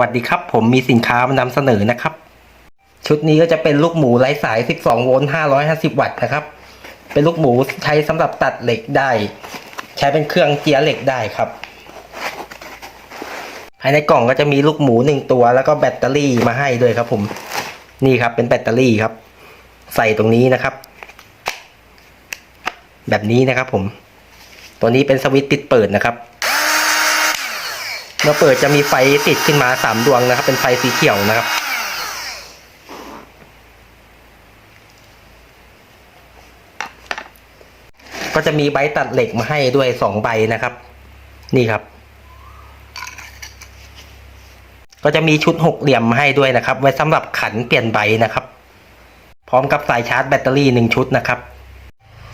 วัสดีครับ ผมมีสินค้ามานำเสนอนะครับ ชุดนี้ก็จะเป็นลูกหมูไร้สาย 12 โวลต์ 550 วัตต์นะครับ เป็นลูกหมูใช้สำหรับตัดเหล็กได้ ใช้เป็นเครื่องเจียเหล็กได้ครับ ภายในกล่องก็จะมีลูกหมูหนึ่งตัว แล้วก็แบตเตอรี่มาให้ด้วยครับ ผม นี่ครับเป็นแบตเตอรี่ครับ ใส่ตรงนี้นะครับ แบบนี้นะครับ ผม ตัวนี้เป็นสวิตช์ติดเปิดนะครับ เมื่อเปิดจะมีไฟติดขึ้นมาสามดวงนะครับ เป็นไฟสีเขียวนะครับ ก็จะมีใบตัดเหล็กมาให้ด้วยสองใบนะครับ นี่ครับ ก็จะมีชุดหกเหลี่ยมมาให้ด้วยนะครับ ไว้สำหรับขันเปลี่ยนใบนะครับ พร้อมกับสายชาร์จแบตเตอรี่หนึ่งชุดนะครับ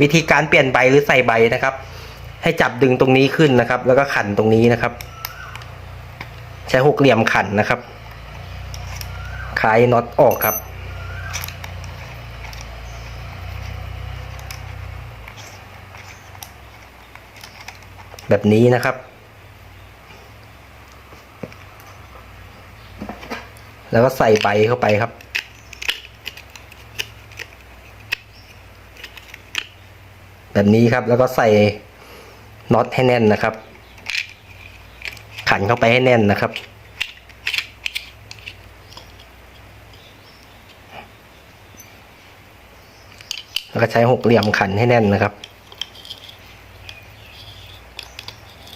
วิธีการเปลี่ยนใบหรือใส่ใบนะครับ ให้จับดึงตรงนี้ขึ้นนะครับ แล้วก็ขันตรงนี้นะครับ ช้หกเหลี่ยมขันนะครับคลายน็อตออกครับ แบบนี้นะครับ แล้วก็ใส่ใบเข้าไปครับแบบนี้ครับแล้วก็ใส่น็อตให้แน่นนะครับ ขันเข้าไปให้แน่นนะครับ แล้วก็ใช้หกเหลี่ยมขันให้แน่นนะครับ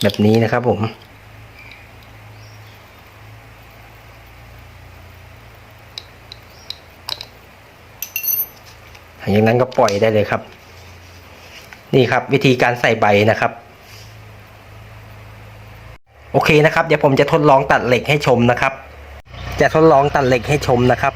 แบบนี้นะครับผมอย่างนั้นก็ปล่อยได้เลยครับ นี่ครับวิธีการใส่ใบนะครับ โอเคนะครับ เดี๋ยวผมจะทดลองตัดเหล็กให้ชมนะครับ จะทดลองตัดเหล็กให้ชมนะครับ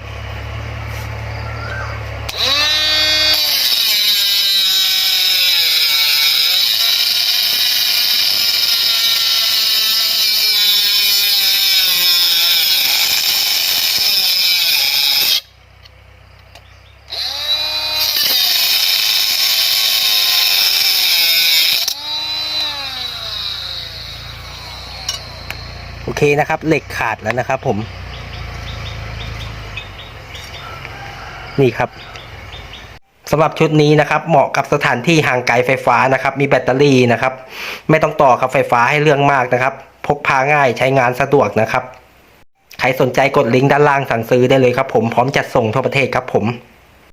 โอเคนะครับ เหล็กขาดแล้วนะครับผม นี่ครับสำหรับชุดนี้นะครับเหมาะกับสถานที่ห่างไกลไฟฟ้านะครับ มีแบตเตอรี่นะครับ ไม่ต้องต่อกับไฟฟ้าให้เรื่องมากนะครับ พกพาง่ายใช้งานสะดวกนะครับ ใครสนใจกดลิงก์ด้านล่างสั่งซื้อได้เลยครับผมพร้อมจัดส่งทั่วประเทศครับผม